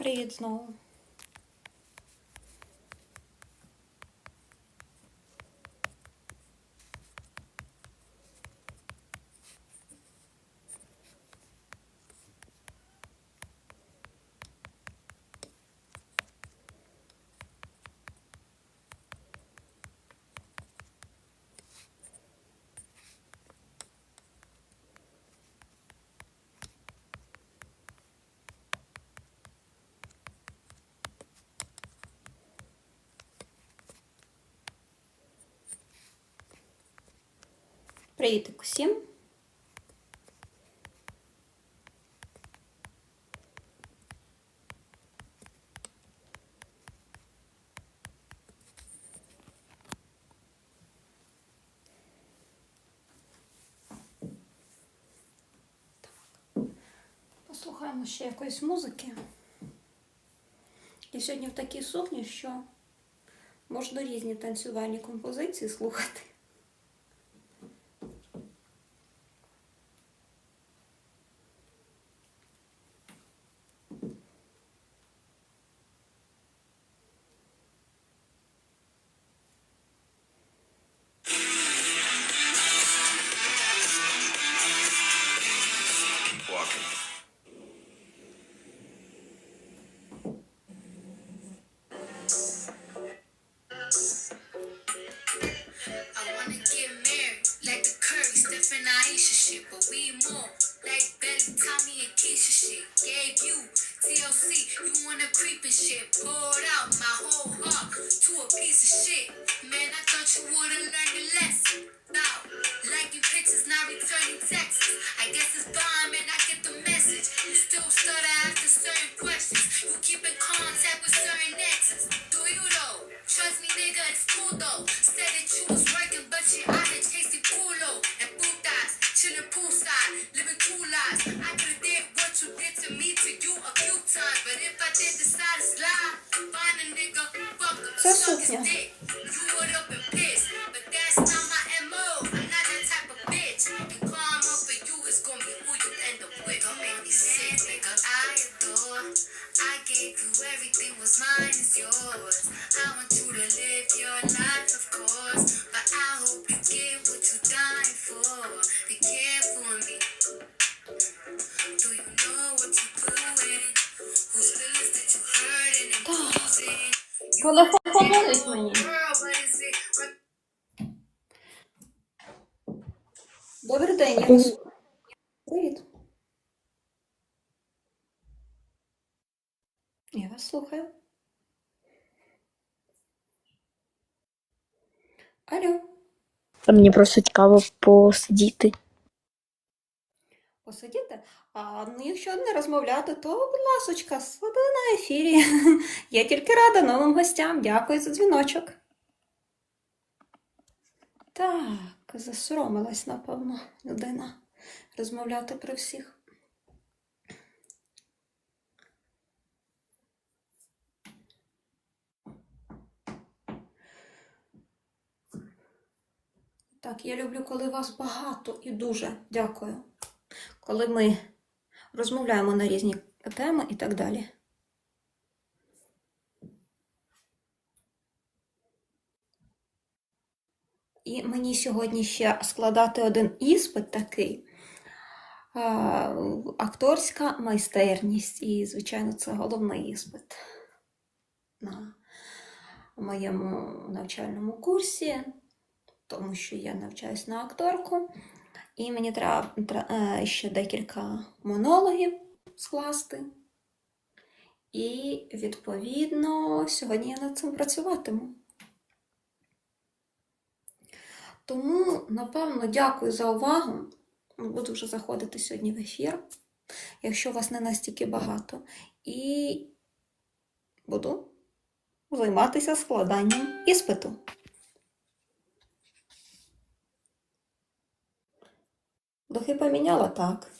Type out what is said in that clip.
Привіт знову. Привітик усім. Послухаємо ще якоїсь музики. Я сьогодні в такій сукні, що можна різні танцювальні композиції слухати. Gave you TLC, you wanna creep and shit. Poured out my whole heart to a piece of shit. Man, I thought you would've learned a lesson. About liking pictures, not returning texts. I guess it's fine, man, I get the message. You still stutter after certain questions. You keep in contact with certain exes. Do you though? Trust me, nigga, it's cool though. Said that you was working, but you out here chasing culo and putas, chilling poolside, living cool lives. I could've did what you did to me to you a few times. But if I did decide to slide, find a nigga, fuck him, suck his dick. You would have been pissed. But that's not my MO. I'm not that type of bitch. You climb up for you, it's gonna be who you end up with. Don't make me sick, nigga. I adore. I gave you everything was mine, is yours. I want you. Телефон мені. Добрий день, я вас. Привіт. Я вас слухаю. Алло, Мені просто цікаво посидіти. посидіти? А ну, якщо не розмовляти, то, будь ласочка, сиди на ефірі. Я тільки рада новим гостям. Дякую за дзвіночок. Так, засоромилась, напевно, людина розмовляти при всіх. Так, я люблю, коли вас багато і дуже дякую. Коли ми розмовляємо на різні теми і так далі. І мені сьогодні ще складати один іспит такий. Акторська майстерність. І, звичайно, це головний іспит на моєму навчальному курсі тому що я навчаюсь на акторку, і мені треба е, ще декілька монологів скласти. І, відповідно, сьогодні я над цим працюватиму. Тому, напевно, дякую за увагу. Буду вже заходити сьогодні в ефір, якщо вас не настільки багато. І буду займатися складанням іспиту. Духи поміняла так.